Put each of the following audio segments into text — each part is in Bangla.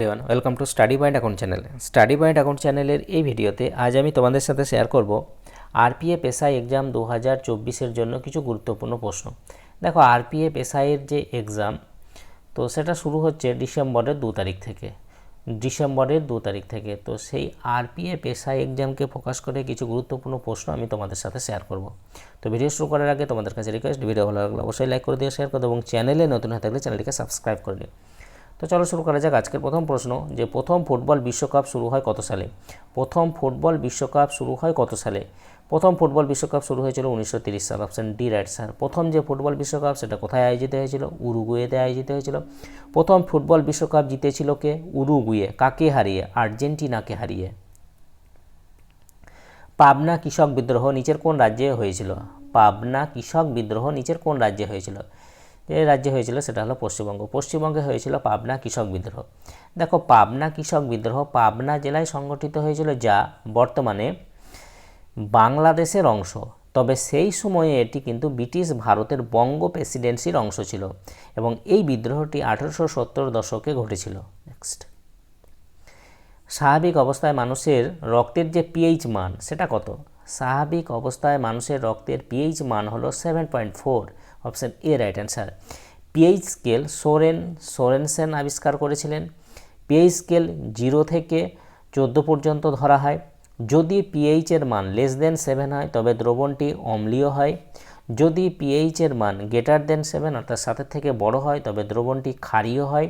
Everyone welcome to study point account channel study point account চ্যানেলের এই ভিডিওতে আজ আমি তোমাদের সাথে শেয়ার করব আরপিএফ এসআই এক্সাম দু হাজার চব্বিশের জন্য কিছু গুরুত্বপূর্ণ প্রশ্ন। দেখো আরপিএফ এসআইয়ের যে এক্সাম তো সেটা শুরু হচ্ছে ডিসেম্বরের দু তারিখ থেকে। ডিসেম্বরের দু তারিখ থেকে। তো সেই আরপিএফ এসআই এক্সামকে ফোকাস করে কিছু গুরুত্বপূর্ণ প্রশ্ন আমি তোমাদের সাথে শেয়ার করব। তো ভিডিও শুরু করার আগে তোমাদের কাছে রিকোয়েস্ট ভিডিও ভালো লাগলে অবশ্যই লাইক করে দিও শেয়ার করে এবং চ্যানেলে নতুন হয়ে থাকলে চ্যানেলটিকে সাবস্ক্রাইব করে দিও তো চলো শুরু করা যাক আজকের প্রথম প্রশ্ন যে প্রথম ফুটবল বিশ্বকাপ শুরু হয় কত সালে? প্রথম ফুটবল বিশ্বকাপ শুরু হয় কত সালে? প্রথম ফুটবল বিশ্বকাপ শুরু হয়েছিল উনিশশো তিরিশ সাল, অপশন ডি রাইট স্যার। প্রথম যে ফুটবল বিশ্বকাপ সেটা কোথায় আয়োজিত হয়েছিল? উরুগুয়েতে আয়োজিত হয়েছিল। প্রথম ফুটবল বিশ্বকাপ জিতেছিল কে? উরুগুয়ে। কাকে হারিয়ে? আর্জেন্টিনাকে হারিয়ে। পাবনা কৃষক বিদ্রোহ নিচের কোন রাজ্যে হয়েছিল? পাবনা কৃষক বিদ্রোহ নিচের কোন রাজ্যে হয়েছিল? যে রাজ্যে হয়েছিল সেটা হলো পশ্চিমবঙ্গ। পশ্চিমবঙ্গে হয়েছিল পাবনা কৃষক বিদ্রোহ। দেখো, পাবনা কৃষক বিদ্রোহ পাবনা জেলায় সংগঠিত হয়েছিল যা বর্তমানে বাংলাদেশের অংশ। তবে সেই সময়ে এটি কিন্তু ব্রিটিশ ভারতের বঙ্গ প্রেসিডেন্সির অংশ ছিল এবং এই বিদ্রোহটি আঠেরোশো সত্তর দশকে ঘটেছিল। নেক্সট স্বাভাবিক অবস্থায় মানুষের রক্তের যে পিএইচ মান, সেটা কত? স্বাভাবিক অবস্থায় মানুষের রক্তের পিএইচ মান হলো seven point four option A right answer pH scale Soren Sorensen আবিষ্কার করেছিলেন। পিএইচ স্কেল জিরো থেকে চোদ্দ পর্যন্ত ধরা হয়। যদি পিএইচের মান লেস দেন সেভেন হয়, তবে দ্রবণটি অম্লীয় হয়। যদি পিএইচের মান গ্রেটার দেন সেভেন অর্থাৎ সাতের থেকে বড় হয়, তবে দ্রবণটি ক্ষারীয় হয়।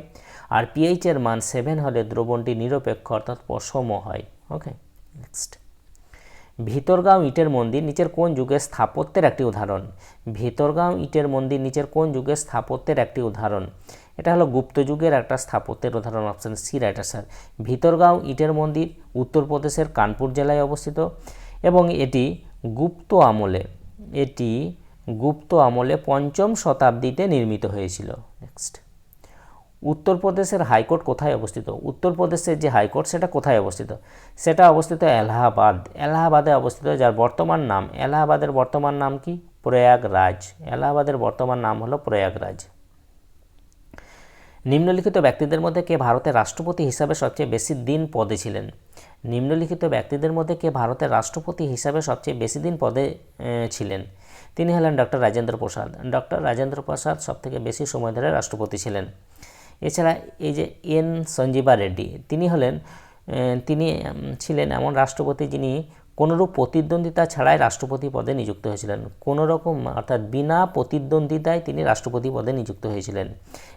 আর পিএইচের মান সেভেন হলে দ্রবণটি নিরপেক্ষ, অর্থাৎ পশম হয়। ওকে নেক্সট ভিতরগাঁও ইটের মন্দির নিচের কোন যুগের স্থাপত্যের একটি উদাহরণ? ভিতরগাঁও ইটের মন্দির নিচের কোন যুগের স্থাপত্যের একটি উদাহরণ? এটা হলো গুপ্ত যুগের একটা স্থাপত্যের উদাহরণ option C right sir Bhitargaon ইটের মন্দির উত্তরপ্রদেশের কানপুর জেলায় অবস্থিত এবং এটি গুপ্ত আমলে, এটি গুপ্ত আমলে পঞ্চম শতাব্দীতে নির্মিত হয়েছিল। নেক্সট উত্তরপ্রদেশের হাইকোর্ট কোথায় অবস্থিত? উত্তরপ্রদেশের যে হাইকোর্ট, সেটা কোথায় অবস্থিত? সেটা অবস্থিত এলাহাবাদ। এলাহাবাদে অবস্থিত, যার বর্তমান নাম, এলাহাবাদের বর্তমান নাম কি? প্রয়াগরাজ। এলাহাবাদের বর্তমান নাম হলো প্রয়াগরাজ। নিম্নলিখিত ব্যক্তিদের মধ্যে কে ভারতের রাষ্ট্রপতি হিসাবে সবচেয়ে বেশি দিন পদে ছিলেন? নিম্নলিখিত ব্যক্তিদের মধ্যে কে ভারতের রাষ্ট্রপতি হিসাবে সবচেয়ে বেশি দিন পদে ছিলেন? তিনি হলেন ডক্টর রাজেন্দ্র প্রসাদ। ডক্টর রাজেন্দ্র প্রসাদ সবথেকে বেশি সময় ধরে রাষ্ট্রপতি ছিলেন। এছাড়া এই যে এন সঞ্জীবা রেড্ডি, তিনি হলেন তিনি ছিলেন এমন রাষ্ট্রপতি যিনি কোনোরূপ প্রতিদ্বন্দ্বিতা ছাড়াই রাষ্ট্রপতি পদে নিযুক্ত হয়েছিলেন। কোনো রকম অর্থাৎ বিনা প্রতিদ্বন্দ্বিতায় তিনি রাষ্ট্রপতি পদে নিযুক্ত হয়েছিলেন।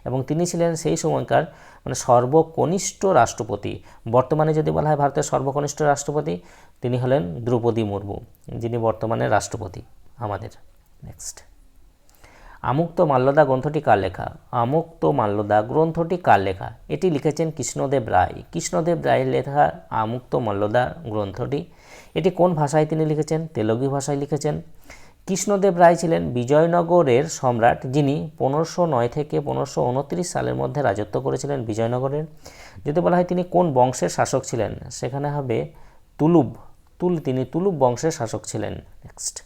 এবং তিনি ছিলেন সেই সময়কার মানে সর্বকনিষ্ঠ রাষ্ট্রপতি। বর্তমানে যদি বলা হয় ভারতের সর্বকনিষ্ঠ রাষ্ট্রপতি, তিনি হলেন দ্রৌপদী মুর্মু, যিনি বর্তমানে রাষ্ট্রপতি আমাদের। নেক্সট আমুক্ত মাল্যদা গ্রন্থটি কার লেখা? আমুক্ত মাল্যদা গ্রন্থটি কার লেখা? এটি লিখেছেন কৃষ্ণদেব রায়। কৃষ্ণদেব রায়ের লেখা আমুক্ত মাল্যদা গ্রন্থটি। এটি কোন ভাষায় তিনি লিখেছেন? তেলুগু ভাষায় লিখেছেন। কৃষ্ণদেব রায় ছিলেন বিজয়নগরের সম্রাট, যিনি পনেরোশো নয় থেকে পনেরোশো উনত্রিশ সালের মধ্যে রাজত্ব করেছিলেন বিজয়নগরের। যদি বলা হয় তিনি কোন বংশের শাসক ছিলেন? সেখানে হবে তুলুব। তুল, তিনি তুলুব বংশের শাসক ছিলেন। নেক্সট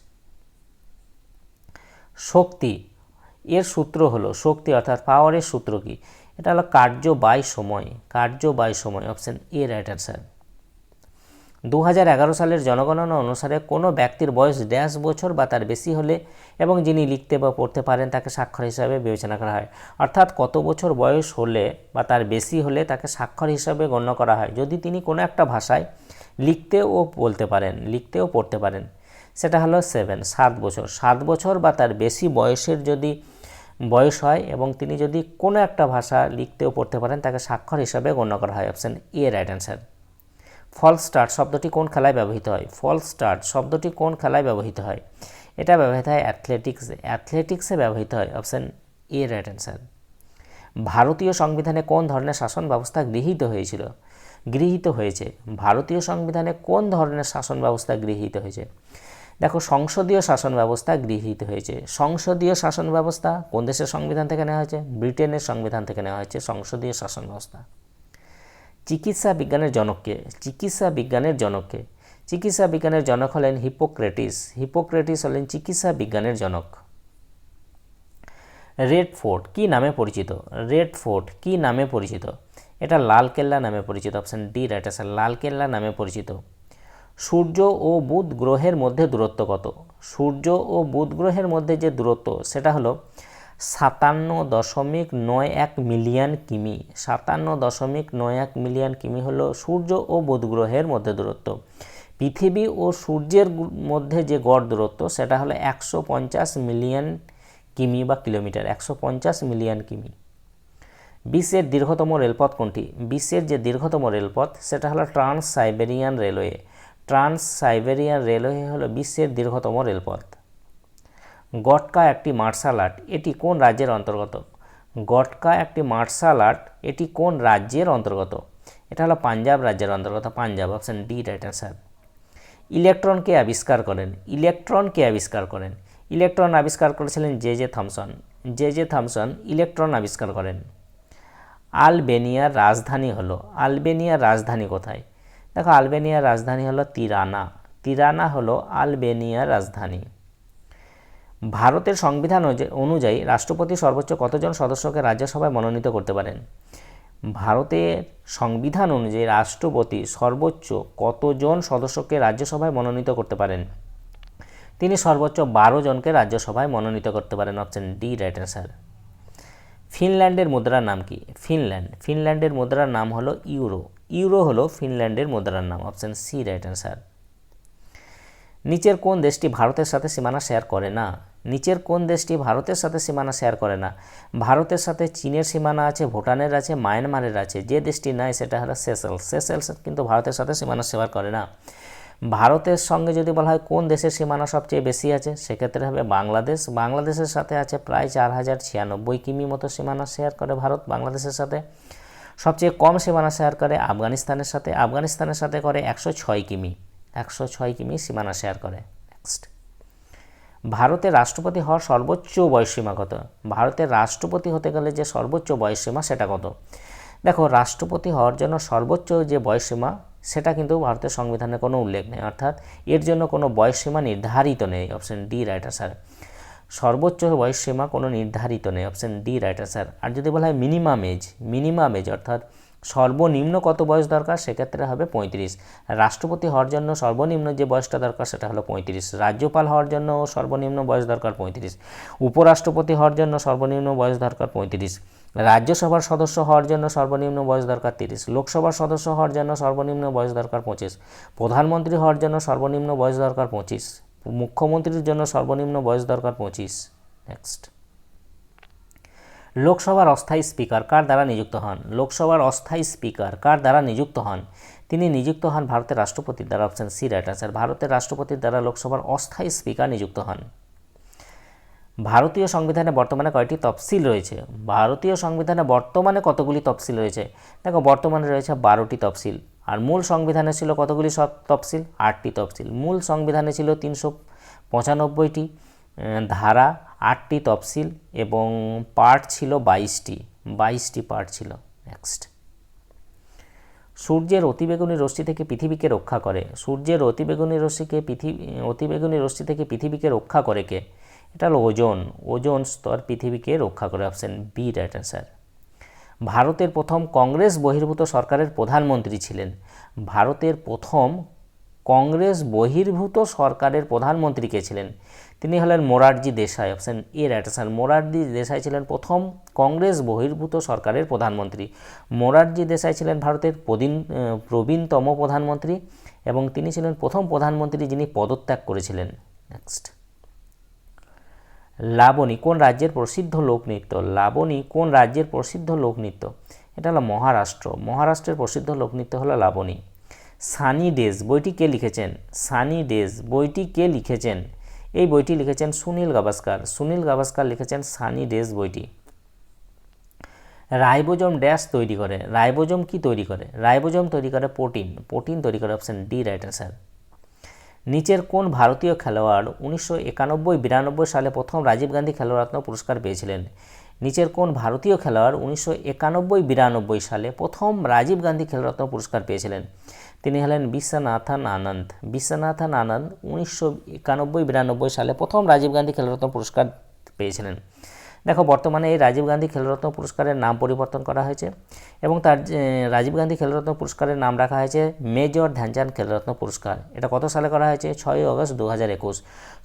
শক্তি। এর সূত্র হলো শক্তি, অর্থাৎ পাওয়ারের সূত্র কি? এটা হলো কার্য বাই সময়, কার্য বাই সময় অপশান এ রাইট অ্যান্সার দু সালের জনগণনা অনুসারে কোনো ব্যক্তির বয়স ড্যাশ বছর বা তার বেশি হলে এবং যিনি লিখতে বা পড়তে পারেন তাকে স্বাক্ষর হিসাবে বিবেচনা করা হয়। অর্থাৎ কত বছর বয়স হলে বা তার বেশি হলে তাকে স্বাক্ষর হিসাবে গণ্য করা হয়। যদি তিনি কোনো একটা ভাষায় লিখতে ও বলতে পারেন লিখতে ও পড়তে পারেন, সেটা হলো সেভেন সাত বছর। সাত বছর বা তার বেশি বয়সের যদি বয়স হয় এবং তিনি যদি কোনো একটা ভাষা লিখতেও পড়তে পারেন, তাকে স্বাক্ষর হিসাবে গণ্য করা হয় option A right answer false start শব্দটি কোন খেলায় ব্যবহৃত হয়? ফল স্টার্ট শব্দটি কোন খেলায় ব্যবহৃত হয়? এটা ব্যবহৃত হয় অ্যাথলেটিক্সে অ্যাথলেটিক্সে ব্যবহৃত হয় অপশান এ রাইট অ্যান্সার ভারতীয় সংবিধানে কোন ধরনের শাসন ব্যবস্থা গৃহীত হয়েছিল? গৃহীত হয়েছে। ভারতীয় সংবিধানে কোন ধরনের শাসন ব্যবস্থা গৃহীত হয়েছে? দেখো, সংসদীয় শাসন ব্যবস্থা গৃহীত হয়েছে। সংসদীয় শাসন ব্যবস্থা কোন দেশের সংবিধান থেকে নেওয়া হয়েছে? ব্রিটেনের সংবিধান থেকে নেওয়া হয়েছে সংসদীয় শাসন ব্যবস্থা। চিকিৎসা বিজ্ঞানের জনককে, চিকিৎসা বিজ্ঞানের জনককে, চিকিৎসা বিজ্ঞানের জনক হলেন হিপোক্রেটিস হিপোক্রেটিস হলেন চিকিৎসা বিজ্ঞানের জনক। রেড ফোর্ট কী নামে পরিচিত? রেড ফোর্ট কী নামে পরিচিত? এটা লালকেল্লা নামে পরিচিত, option D right answer Lal Qila নামে পরিচিত। সূর্য ও বুধ গ্রহের মধ্যে দূরত্ব কত? সূর্য ও বুধ গ্রহের মধ্যে যে দূরত্ব, সেটা হলো সাতান্ন দশমিক নয় এক মিলিয়ন কিমি। সাতান্ন দশমিক নয় এক মিলিয়ন কিমি হলো সূর্য ও বুধ গ্রহের মধ্যে দূরত্ব। পৃথিবী ও সূর্যের মধ্যে যে গড় দূরত্ব, সেটা হলো একশো পঞ্চাশ মিলিয়ন কিমি বা কিলোমিটার, একশো পঞ্চাশ মিলিয়ন কিমি। বিশ্বের দীর্ঘতম রেলপথ কোনটি? বিশ্বের যে দীর্ঘতম রেলপথ, সেটা হলো trans Siberian railway. Trans Siberian railway হলো বিশ্বের দীর্ঘতম রেলপথ। গটকা একটি মার্শাল আর্ট, এটি কোন রাজ্যের অন্তর্গত? গটকা একটি মার্শাল আর্ট, এটি কোন রাজ্যের অন্তর্গত? এটা হলো পাঞ্জাব রাজ্যের অন্তর্গত, Punjab option D right answer ইলেকট্রনকে আবিষ্কার করেন? ইলেকট্রনকে আবিষ্কার করেন? ইলেকট্রন আবিষ্কার করেছিলেন J J Thomson. J J Thomson electron আবিষ্কার করেন। আলবেনিয়ার রাজধানী হলো, আলবেনিয়ার রাজধানী কোথায়? দেখো আলবেনিয়ার রাজধানী হলো তিরানা। তিরানা হলো আলবেনিয়ার রাজধানী। ভারতের সংবিধান অনুযা- অনুযায়ী রাষ্ট্রপতি সর্বোচ্চ কতজন সদস্যকে রাজ্যসভায় মনোনীত করতে পারেন? ভারতের সংবিধান অনুযায়ী রাষ্ট্রপতি সর্বোচ্চ কতজন সদস্যকে রাজ্যসভায় মনোনীত করতে পারেন? তিনি সর্বোচ্চ বারো জনকে রাজ্যসভায় মনোনীত করতে পারেন। অপশন ডি রাইট অ্যান্সার ফিনল্যান্ডের মুদ্রার নাম কি? ফিনল্যান্ড। ফিনল্যান্ডের মুদ্রার নাম হলো ইউরো। ইউরো হলো ফিনল্যান্ডের মুদ্রার নাম অপশন সি রাইট অ্যান্সার নিচের কোন দেশটি ভারতের সাথে সীমানা শেয়ার করে না? নিচের কোন দেশটি ভারতের সাথে সীমানা শেয়ার করে না? ভারতের সাথে চীনের সীমানা আছে, ভুটানের আছে, মায়ানমারের আছে, যে দেশটি নাই সেটা হলো সেসেলস সেসেলস কিন্তু ভারতের সাথে সীমানা শেয়ার করে না। ভারতের সঙ্গে যদি বলা হয় কোন দেশের সীমানা সবচেয়ে বেশি আছে, সেক্ষেত্রে হবে বাংলাদেশ। বাংলাদেশের সাথে আছে প্রায় চার হাজার ছিয়ানব্বই কিমি মতো সীমানা শেয়ার করে ভারত বাংলাদেশের সাথে। সবচেয়ে কম সীমানা শেয়ার করে আফগানিস্তানের সাথে আফগানিস্তানের সাথে করে একশো ছয় কিমি, একশো ছয় কিমি সীমানা শেয়ার করে। নেক্সট ভারতের রাষ্ট্রপতি হওয়ার সর্বোচ্চ বয়সসীমা কত? ভারতের রাষ্ট্রপতি হতে গেলে যে সর্বোচ্চ বয়সসীমা সেটা কত? দেখো, রাষ্ট্রপতি হওয়ার জন্য সর্বোচ্চ যে বয়সসীমা সেটা কিন্তু ভারতের সংবিধানে কোনো উল্লেখ নেই। অর্থাৎ এর জন্য কোনো বয়সসীমা নির্ধারিত নেই। অপশন ডি রাইট স্যার সর্বোচ্চ বয়সসীমা কোনো নির্ধারিত নেই। অপশন ডি রাইট স্যার আর যদি বলা হয় মিনিমাম এজ মিনিমাম এজ অর্থাৎ সর্বনিম্ন কত বয়স দরকার? সেক্ষেত্রে হবে পঁয়ত্রিশ। রাষ্ট্রপতি হওয়ার জন্য সর্বনিম্ন যে বয়সটা দরকার, সেটা হলো পঁয়ত্রিশ। রাজ্যপাল হওয়ার জন্য সর্বনিম্ন বয়স দরকার পঁয়ত্রিশ। উপরাষ্ট্রপতি হওয়ার জন্য সর্বনিম্ন বয়স দরকার পঁয়ত্রিশ। রাজ্যসভার সদস্য হওয়ার জন্য সর্বনিম্ন বয়স দরকার তিরিশ। লোকসভার সদস্য হওয়ার জন্য সর্বনিম্ন বয়স দরকার পঁচিশ। প্রধানমন্ত্রী হওয়ার জন্য সর্বনিম্ন বয়স দরকার পঁচিশ। মুখ্যমন্ত্রীর জন্য সর্বনিম্ন বয়স দরকার পঁচিশ। নেক্সট লোকসভার অস্থায়ী স্পিকার কার দ্বারা নিযুক্ত হন? লোকসভার অস্থায়ী স্পিকার কার দ্বারা নিযুক্ত হন? তিনি নিযুক্ত হন ভারতের রাষ্ট্রপতির দ্বারা অপশন সি রাইট আনসার ভারতের রাষ্ট্রপতির দ্বারা লোকসভার অস্থায়ী স্পিকার নিযুক্ত হন। ভারতীয় সংবিধানে বর্তমানে কয়টি তফসিল রয়েছে? ভারতীয় সংবিধানে বর্তমানে কতগুলি তফসিল রয়েছে? দেখো, বর্তমানে রয়েছে বারোটি তফসিল। আর মূল সংবিধানে ছিল কতগুলি সব তফসিল? আটটি তফসিল। মূল সংবিধানে ছিল তিনশো পঁচানব্বইটি ধারা আটটি তফসিল এবং পার্ট ছিল বাইশটি। বাইশটি পার্ট ছিল। নেক্সট। সূর্যের অতিবেগুনি রশ্মি থেকে পৃথিবীকে রক্ষা করে। সূর্যের অতিবেগুনি রশ্মিকে পৃথিবী, অতিবেগুনি রশ্মি থেকে পৃথিবীকে রক্ষা করে কে? এটা হলো ওজন। ওজন স্তর পৃথিবীকে রক্ষা করে। অপশন বি রাইট অ্যান্সার ভারতের প্রথম কংগ্রেস বহির্ভূত সরকারের প্রধানমন্ত্রী ছিলেন। ভারতের প্রথম কংগ্রেস বহির্ভূত সরকারের প্রধানমন্ত্রী কে ছিলেন? তিনি হলেন Morarji Desai. Option A right Morarji Desai ছিলেন প্রথম কংগ্রেস বহির্ভূত সরকারের প্রধানমন্ত্রী। মোরারজি দেশাই ছিলেন ভারতের আহ, প্রবীণতম প্রধানমন্ত্রী এবং তিনি ছিলেন প্রথম প্রধানমন্ত্রী যিনি পদত্যাগ করেছিলেন। নেক্সট লাবণী, কোন রাজ্যের প্রসিদ্ধ লোকনৃত্য লাবণী, কোন রাজ্যের প্রসিদ্ধ লোকনৃত্য এটা হলো মহারাষ্ট্র। মহারাষ্ট্রের প্রসিদ্ধ লোকনৃত্য হলো লাবণী। সানি ডেজ বইটি কে লিখেছেন? সানি ডেজ বইটি কে লিখেছেন? এই বইটি লিখেছেন সুনীল গাভাস্কার। সুনীল গাভাস্কার লিখেছেন সানি ডেজ বইটি। রাইবোজম ড্যাশ তৈরি করে। রাইবোজম কি তৈরি করে? রাইবোজম তৈরি করে প্রোটিন। প্রোটিন তৈরি করে অপশন ডি রাইট অ্যান্সার নিচের কোন ভারতীয় খেলোয়াড় উনিশশো একানব্বই বিরানব্বই সালে প্রথম রাজীব গান্ধী খেলোয়াড়ত্ন পুরস্কার পেয়েছিলেন? নিচের কোন ভারতীয় খেলোয়াড় উনিশশো একানব্বই বিরানব্বই সালে প্রথম রাজীব গান্ধী খেলরত্ন পুরস্কার পেয়েছিলেন? তিনি হলেন বিশ্বনাথন আনন্দ। বিশ্বনাথন আনন্দ উনিশশো একানব্বই বিরানব্বই সালে প্রথম রাজীব গান্ধী খেলরত্ন পুরস্কার পেয়েছিলেন। দেখো, বর্তমানে এই রাজীব গান্ধী খেলরত্ন পুরস্কারের নাম পরিবর্তন করা হয়েছে এবং তার রাজীব গান্ধী খেলরত্ন পুরস্কারের নাম রাখা হয়েছে মেজর ধ্যানচাঁদ খেলরত্ন পুরস্কার। এটা কত সালে করা হয়েছে? ছয়ই আগস্ট দু হাজার একুশ।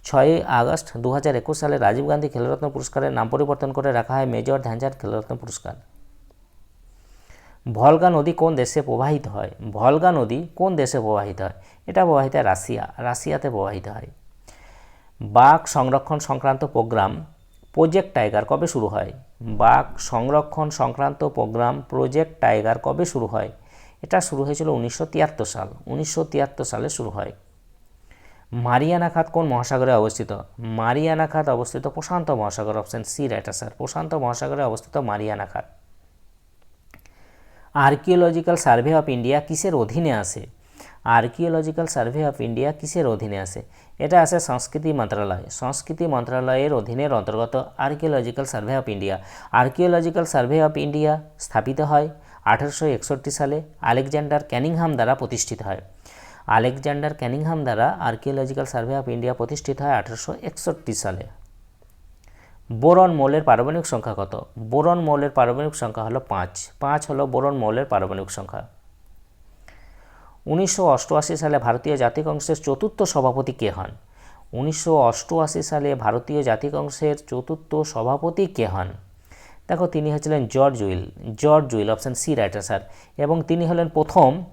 ছয়ই আগস্ট দু হাজার একুশ সালে রাজীব গান্ধী খেলরত্ন পুরস্কারের নাম পরিবর্তন করে রাখা হয় মেজর ধ্যানচাঁদ খেলরত্ন পুরস্কার। ভলগা নদী কোন দেশে প্রবাহিত হয়? ভলগা নদী কোন দেশে প্রবাহিত হয়? এটা প্রবাহিত হয় রাশিয়া। রাশিয়াতে প্রবাহিত হয়। বাঘ সংরক্ষণ সংক্রান্ত প্রোগ্রাম প্রজেক্ট টাইগার কবে শুরু হয়? বাঘ সংরক্ষণ সংক্রান্ত প্রোগ্রাম প্রজেক্ট টাইগার কবে শুরু হয়? এটা শুরু হয়েছিল উনিশশো তিয়াত্তর সাল। উনিশশো তিয়াত্তর সালে শুরু হয়। মারিয়ানা খাত কোন মহাসাগরে অবস্থিত? মারিয়ানা খাত অবস্থিত প্রশান্ত মহাসাগর অপশন সি রাইট স্যার প্রশান্ত মহাসাগরে অবস্থিত মারিয়ানা খাত আর্কিওলজিক্যাল সার্ভে অফ ইন্ডিয়া কিসের অধীনে আসে আর্কিওলজিক্যাল সার্ভে অফ ইন্ডিয়া কিসের অধীনে আসে এটা আসে সংস্কৃতি মন্ত্রণালয় সংস্কৃতি মন্ত্রণালয়ের অধীনের অন্তর্গত archaeological survey of India. Archaeological survey of India স্থাপিত হয় আঠারোশো একষট্টি সালে আলেকজান্ডার ক্যানিংহাম দ্বারা প্রতিষ্ঠিত হয়। আলেকজান্ডার ক্যানিংহাম দ্বারা আর্কিওলজিক্যাল সার্ভে অফ ইন্ডিয়া প্রতিষ্ঠিত হয় আঠারোশো একষট্টি সালে। বোরন মৌলের পারমাণবিক সংখ্যা কত? বোরন মৌলের পারমাণবিক সংখ্যা হলো পাঁচ। পাঁচ হলো বোরন মৌলের পারমাণবিক সংখ্যা। উনিশশো অষ্টআশি সালে ভারতীয় জাতীয় কংগ্রেসের চতুর্থ সভাপতি কে হন? উনিশশো অষ্টআশি সালে ভারতীয় জাতীয় কংগ্রেসের চতুর্থ সভাপতি কে হন? দেখো, তিনি হচ্ছিলেন George Yule George Yule option C right sir এবং তিনি হলেন প্রথম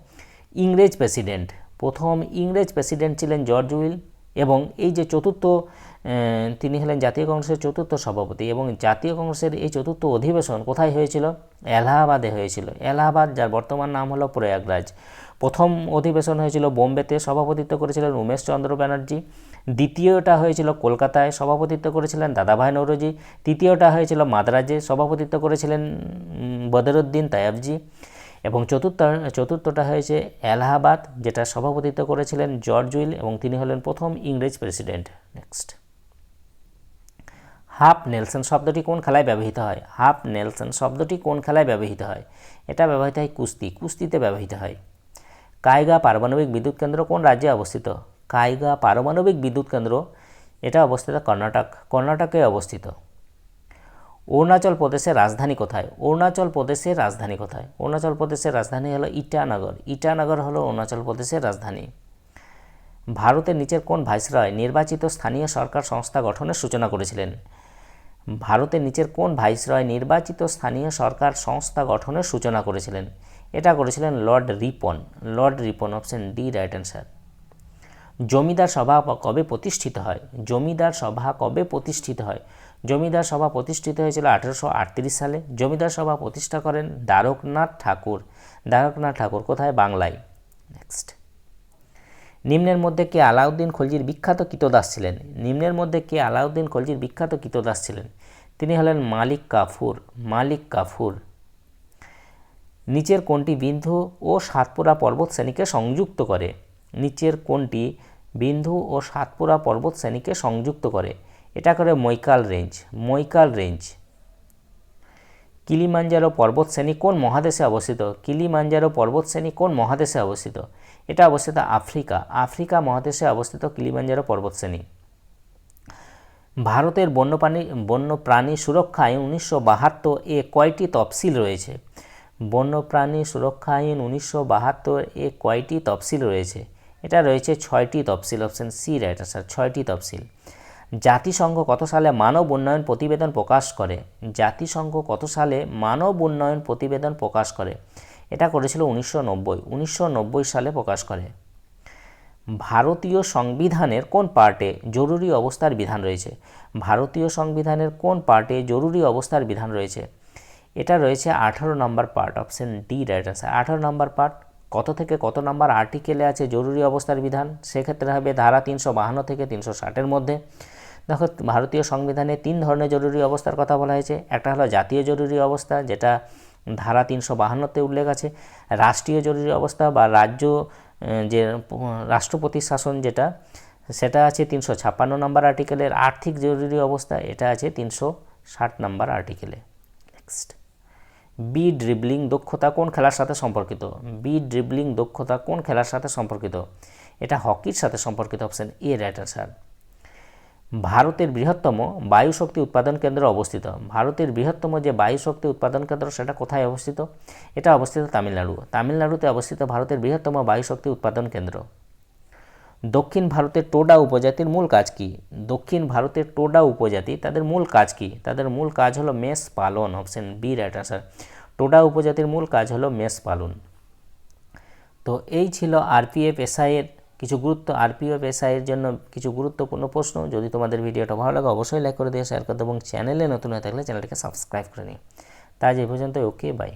ইংরেজ প্রেসিডেন্ট প্রথম ইংরেজ প্রেসিডেন্ট ছিলেন জর্জ উইল এবং এই যে চতুর্থ তিনি হলেন জাতীয় কংগ্রেসের চতুর্থ সভাপতি এবং জাতীয় কংগ্রেসের এই চতুর্থ অধিবেশন কোথায় হয়েছিল? এলাহাবাদে হয়েছিল। এলাহাবাদ, যার বর্তমান নাম হলো প্রয়াগরাজ। প্রথম অধিবেশন হয়েছিল বোম্বেতে, সভাপতিত্ব করেছিলেন উমেশ চন্দ্র ব্যানার্জি। দ্বিতীয়টা হয়েছিল কলকাতায়, সভাপতিত্ব করেছিলেন দাদাভাই নৌরজি। তৃতীয়টা হয়েছিল মাদ্রাজে, সভাপতিত্ব করেছিলেন বদরুদ্দিন তায়াবজি। এবং চতুর্থ, চতুর্থটা হয়েছে এলাহাবাদ, যেটা সভাপতিত্ব করেছিলেন জর্জ উইল এবং তিনি হলেন প্রথম ইংরেজ প্রেসিডেন্ট। নেক্সট হাফ নেলসন শব্দটি কোন খেলায় ব্যবহৃত হয়? হাফ নেলসন শব্দটি কোন খেলায় ব্যবহৃত হয়? এটা ব্যবহৃত হয় কুস্তি। কুস্তিতে ব্যবহৃত হয়। কায়গা পারমাণবিক বিদ্যুৎ কেন্দ্র কোন রাজ্যে অবস্থিত? কায়গা পারমাণবিক বিদ্যুৎ কেন্দ্র, এটা অবস্থিত কর্ণাটক। কর্ণাটকে অবস্থিত। অরুণাচল প্রদেশের রাজধানী কোথায়? অরুণাচল প্রদেশের রাজধানী কোথায়? অরুণাচল প্রদেশের রাজধানী হলো ইটানগর। ইটানগর হলো অরুণাচল প্রদেশের রাজধানী। ভারতের নিচের কোন ভাইসরয় নির্বাচিত স্থানীয় সরকার সংস্থা গঠনের সূচনা করেছিলেন? ভারতের নিচের কোন ভাইসরয় নির্বাচিত স্থানীয় সরকার সংস্থা গঠনের সূচনা করেছিলেন? এটা করেছিলেন lord Ripon lord Ripon option D right answer. জমিদার সভা কবে প্রতিষ্ঠিত হয়? জমিদার সভা কবে প্রতিষ্ঠিত হয়? জমিদার সভা প্রতিষ্ঠিত হয়েছিল আঠেরোশো আটত্রিশ সালে। জমিদার সভা প্রতিষ্ঠা করেন দ্বারকনাথ ঠাকুর। দ্বারকনাথ ঠাকুর কোথায়? বাংলায়। নেক্সট নিম্নের মধ্যে কে আলাউদ্দিন খলজির বিখ্যাত কীতদাস ছিলেন? নিম্নের মধ্যে কে আলাউদ্দিন খলজির বিখ্যাত কীতদাস ছিলেন? তিনি হলেন মালিক কাফুর মালিক কাফুর। নিচের কোনটি বিন্ধু ও সাতপুরা পর্বত শ্রেণীকে সংযুক্ত করে। নিচের কোনটি বিন্ধু ও সাতপুরা পর্বত শ্রেণীকে সংযুক্ত করে। এটা করে Maikal range Maikal range. Kilimanjaro পর্বত শ্রেণি কোন মহাদেশে অবস্থিত? কিলিমাঞ্জারো পর্বত শ্রেণি কোন মহাদেশে অবস্থিত? এটা অবস্থিত আফ্রিকা আফ্রিকা মহাদেশে অবস্থিত কিলিমাঞ্জারো পর্বত শ্রেণি। ভারতের বন্যপ্রাণী বন্যপ্রাণী সুরক্ষা আইন উনিশশো বাহাত্তর এ কয়টি তফসিল রয়েছে? বন্যপ্রাণী সুরক্ষা আইন উনিশশো বাহাত্তর এ কয়টি তফসিল রয়েছে? এটা রয়েছে ছয়টি তফসিল অপশন সি রাইট স্যার ছয়টি তফসিল। জাতিসংঘ কত সালে মানব উন্নয়ন প্রতিবেদন প্রকাশ করে? জাতিসংঘ কত সালে মানব উন্নয়ন প্রতিবেদন প্রকাশ করে? এটা করেছিল উনিশশো নব্বই। উনিশশো নব্বই সালে প্রকাশ করে। ভারতীয় সংবিধানের কোন পার্টে জরুরি অবস্থার বিধান রয়েছে? ভারতীয় সংবিধানের কোন পার্টে জরুরি অবস্থার বিধান রয়েছে? এটা রয়েছে আঠারো number part option D right answer আঠারো নম্বর পার্ট কত থেকে কত নম্বর আর্টিকেলে আছে জরুরি অবস্থার বিধান? সেক্ষেত্রে হবে ধারা তিনশো বাহান্ন থেকে তিনশো ষাটের মধ্যে। দেখো, ভারতীয় সংবিধানে তিন ধরনের জরুরি অবস্থার কথা বলা হয়েছে। একটা হলো জাতীয় জরুরি অবস্থা, যেটা ধারা তিনশো বাহান্নতে উল্লেখ আছে। রাষ্ট্রীয় জরুরি অবস্থা বা রাজ্য যে, রাষ্ট্রপতির শাসন যেটা, সেটা আছে তিনশো ছাপ্পান্ন নম্বর আর্টিকেলের আর্থিক জরুরি অবস্থা, এটা আছে তিনশো ষাট নম্বর আর্টিকেলে নেক্সট বি ড্রিবলিং দক্ষতা কোন খেলার সাথে সম্পর্কিত? বি ড্রিবলিং দক্ষতা কোন খেলার সাথে সম্পর্কিত? এটা হকির সাথে সম্পর্কিত অপশান এ রাইট আনসার ভারতের বৃহত্তম বায়ু শক্তি উৎপাদন কেন্দ্র অবস্থিত। ভারতের বৃহত্তম যে বায়ু শক্তি উৎপাদন কেন্দ্র, সেটা কোথায় অবস্থিত? এটা অবস্থিত তামিলনাড়ু। তামিলনাড়ুতে অবস্থিত ভারতের বৃহত্তম বায়ু শক্তি উৎপাদন কেন্দ্র। দক্ষিণ ভারতের টোডা উপজাতির মূল কাজ কি? দক্ষিণ ভারতের টোডা উপজাতি তাদের মূল কাজ কি? তাদের মূল কাজ হলো মেষ পালন option B right answer Toda উপজাতির মূল কাজ হলো মেষ পালন। তো এই ছিল আরপিএফ এসআইয়ের কিছু গুরুত্ব আরপিএফ এসআইয়ের জন্য কিছু গুরুত্বপূর্ণ প্রশ্ন। যদি তোমাদের ভিডিওটা ভালো লাগে, অবশ্যই লাইক করে দিয়ে শেয়ার করতে এবং চ্যানেলে নতুন হয়ে থাকলে চ্যানেলটিকে সাবস্ক্রাইব করে নিও। তাই এই পর্যন্ত ওকে বাই